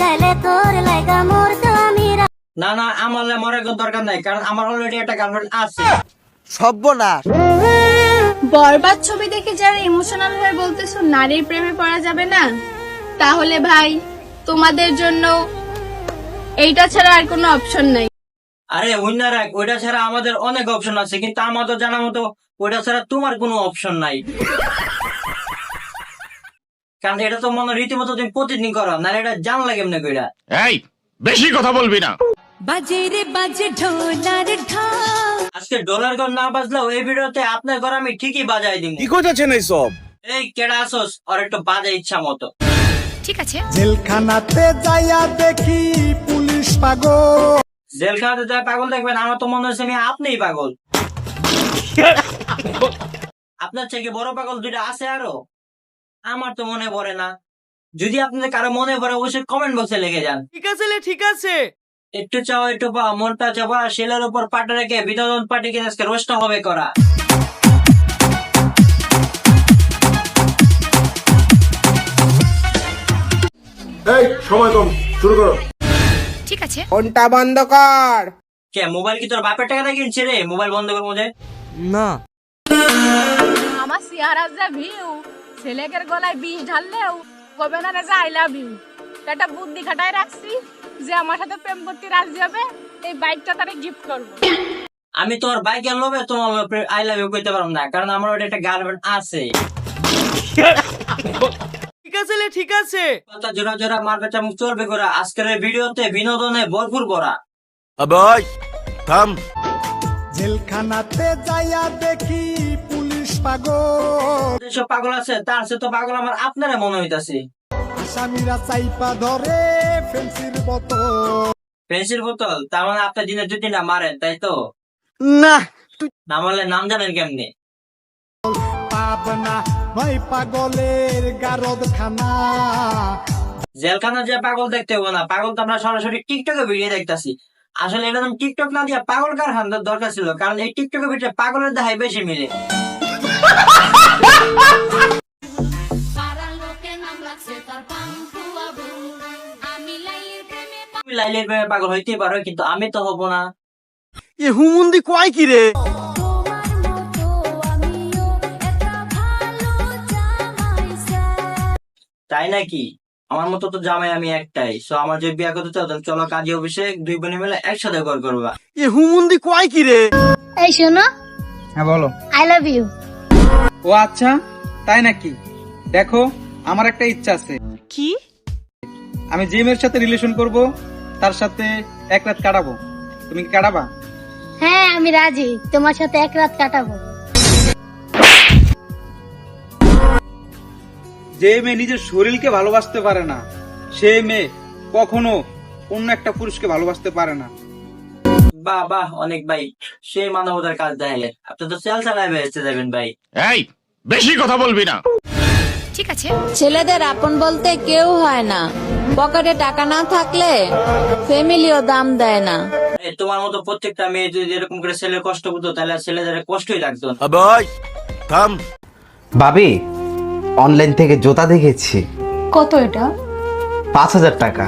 চাইলে তোর লাইগা মরতো আমি না না আমার দরকার নাই কারণ আমার অলরেডি একটা গার্লফ্রেন্ড আছে। সর্বনাশ। বরবাদ ছবি দেখে যারা ইমোশনাল হয়ে বলতেছো নারীর প্রেমে পড়া যাবে না? তাহলে ভাই তোমাদের জন্য এইটা ছাড়া আর কোনো অপশন নাই। আরে উইনার এক ওইটা ছাড়া আমাদের অনেক অপশন আছে কিন্তু আমাদের জানা মতো ওইটা ছাড়া তোমার কোনো অপশন নাই। কারণ এটা তো মনে হয় রীতিমতো তুমি প্রতিদিন করো না এটা জানলা কেমনে কইরা? এই বেশি কথা বলবি না। বাজে রে বাজে ঢোলার ঢাক আজকে ডলার গন না বাজলেও এই ভিডিওতে আপনার ঘর আমি ঠিকই বাজাই দিব। কি করতেছেন এইসব? এই কেডা আসোস আর একটু বাজে ইচ্ছা মতো। জেলখানাতে যাইয়া দেখি পুলিশ পাগল। জেলখানাতে যায় পাগল দেখবেন আমার তো মনে হচ্ছে আমি আপনিই পাগল। আপনার থেকে বড় পাগল দুইটা আছে আরও? আমার তো মনে পড়ে না। যদি আপনাদের কারও মনে পড়ে অবশ্যই কমেন্ট বক্সে লিখে যান। ঠিক আছে লে, ঠিক আছে। একটু চাও একটু পাও মনটা চাপা শিলার উপর পাটা রেখে বিনোদন পার্টি কিনে আজকে রোস্ট হবে করা। এই সময় কম শুরু করো। ফোনটা বন্ধ কর। কে মোবাইল কি তোর বাপের টাকা দিয়ে কিনছে রে? মোবাইল বন্ধ করব যে না আমার সিয়ারা যা ভিউ ছেলেকের গলায় বিষ ঢাললেও কবে না যে আই লাভ ইউ একটা বুদ্ধি খাটায় রাখছি যে আমার সাথে প্রেম করতে রাজি হবে এই বাইকটা তারে গিফট করব। আমি তোর বাইকের লোভে তোমার আই লাভ ইউ করতে পারব না কারণ আমার ওটা একটা গার্লফ্রেন্ড আছে। ঠিক আছে লে, ঠিক আছে। কথা জোড়া জোড়া মারবে মুখ চলবে করা আজকের এই ভিডিওতে বিনোদনে ভরপুর করা। আবাই থাম। জেলখানাতে যাইয়া দেখি পাগল। যেসব পাগল আছে তার সে তো পাগল আমার আপনারা মনে হইতাছে। আসামিরা চাইপা ধরে ফেন্সির বোতল। পেন্সিল বোতল? তার মানে আপনার দিনে মারেন তাই তো? না না মারলে নাম জানেন কেমনি? পাবনা ভাই পাগলের গারদ খানা জেলখানা যে পাগল দেখতে হব না পাগল তো আমরা সরাসরি টিকটকে ভিডিও দেখতাছি। আসলে এটা টিকটক না দিয়ে পাগল কারখানার দরকার ছিল কারণ এই টিকটকের ভিতরে পাগলের দেখাই বেশি মিলে। লাইলির প্রেমে পাগল হইতেই পারো কিন্তু আমি তো হব না। এ হুমুন্দি কয় কি রে? তোমার মতো আমিও একটা ভালো জামাই চাই তাই নাকি? আমার মতো তো জামাই আমি একটাই। সো আমার যে বিয়া করতে চাও তাহলে চলো কাজী অফিসে দুই বোনে মিলে একসাথে ঘর করবা। এ হুমুন্দি কয় কি রে? এই শোনো। হ্যাঁ বলো। আই লাভ ইউ ও আচ্ছা তাই নাকি? দেখো আমার একটা ইচ্ছা আছে। কি? আমি যে মেয়ের সাথে রিলেশন করব তার সাথে এক রাত কাটাবো। তুমি কি কাটাবা? হ্যাঁ আমি রাজি। তোমার সাথে এক রাত কাটাবো। যে মেয়ে নিজের শরীরকে ভালোবাসতে পারে না সে মেয়ে কখনো অন্য একটা পুরুষকে ভালোবাসতে পারে না। বাহ বাহ অনেক ভাই সেই মানবতার কাজ দেখাইলেন আপনি তো চাল চালায় বেঁচে যাবেন ভাই। এই বেশি কথা বলবি না। ছেলেদের আপন বলতে কেউ হয় না। পকেটে টাকা না থাকলে ফ্যামিলিও দাম দেয় না। এই তোমার মতো প্রত্যেকটা মেয়ে যদি এরকম করে ছেলে কষ্ট করতো তাহলে আর ছেলেদের কষ্টই লাগতো না। আবাই থাম। ভাবি অনলাইন থেকে জোতা দেখেছি। কত এটা? পাঁচ হাজার টাকা।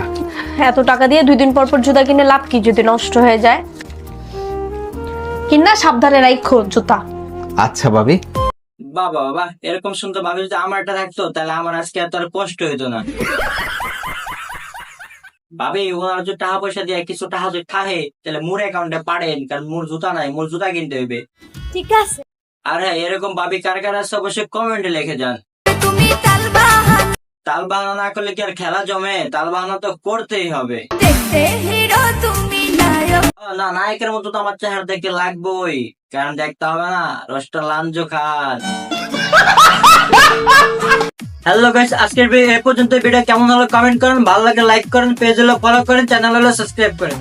এত টাকা দিয়ে দুই দিন পর পর জুতা কিনে লাভ কি যদি নষ্ট হয়ে যায়? কিনা সাবধানে রাখো জুতা। আচ্ছা ভাবি। বাবা বাবা এরকম শুনতে ভাবি যদি আমার একটা থাকতো তাহলে আমার আজকে এত আর কষ্ট হইতো না। ভাবি ওনার যে টাকা পয়সা দিয়ে কিছু টাকা যদি খাহে তাহলে মোর অ্যাকাউন্টে পাড়েন কারণ মোর জুতা নাই মোর জুতা কিনতে হইবে। ঠিক আছে। আর হ্যাঁ এরকম ভাবি কার কার আছে অবশ্যই কমেন্টে লিখে যান। তাল বাহানা না করলে কি আর খেলা জমে? তাল বাহানা তো করতেই হবে। না নায়কের মতো তো আমার চেহারা দেখতে লাগবেই। কারণ দেখতে হবে না? রসটা লাঞ্জো খান। হ্যালো গাইস আজকের ভিডিও এ পর্যন্ত ভিডিও কেমন হলো? কমেন্ট করেন ভালো লাগে লাইক করেন পেজ হলো ফলো করেন চ্যানেল হলো সাবস্ক্রাইব করেন।